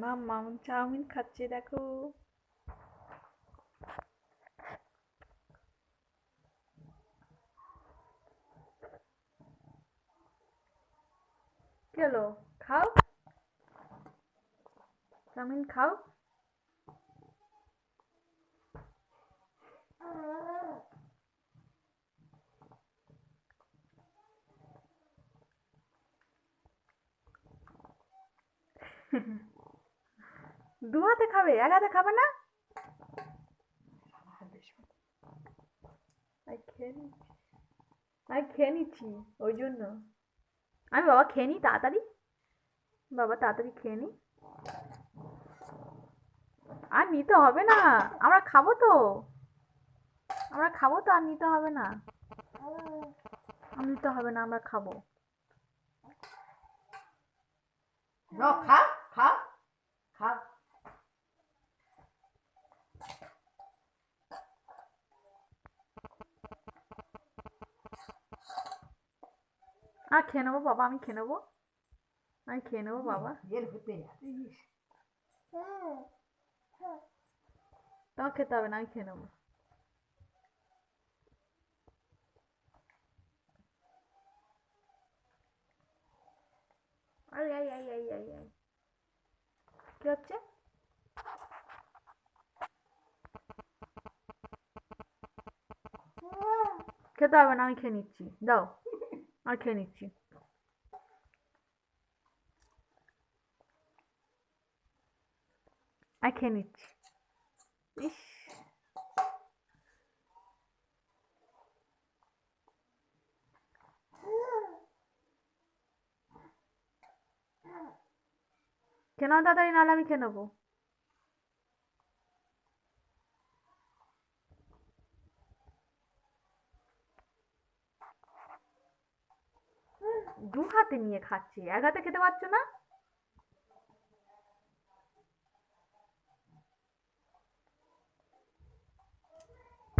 মাম্মা chowmein খাচ্ছে দেখো কি হলো খাও চাউমিন খাও দু হাতে খাবে এক হাতে খাবে না আমি খেয়ে নিচ্ছি, ওই জন্য। আমি বাবা খেয়ে নিই তাড়াতাড়ি। বাবা, তাড়াতাড়ি খেয়ে নিই আর নিতে হবে না, আমরা খাব তো। আমরা খাব তো, আর নিতে হবে না। নিতে হবে না, আমরা খাব। খা। আর খেয়ে নেব বাবা আমি খেয়ে নেব। আমি খেয়ে নেব বাবা। তোমার খেতে হবে না আমি খেয়ে নেব। আরে আই আই আই আই আই। কি হচ্ছে? খেতে হবে না আমি খেয়ে নিচ্ছি। দাও। আর খেয়ে নিচ্ছি। আর খেয়ে নিচ্ছি। ইস। কেন তাড়াতাড়ি নাহলে আমি খেয়ে নেব। দু হাতে নিয়ে খাচ্ছি। এক হাতে খেতে পারছ না?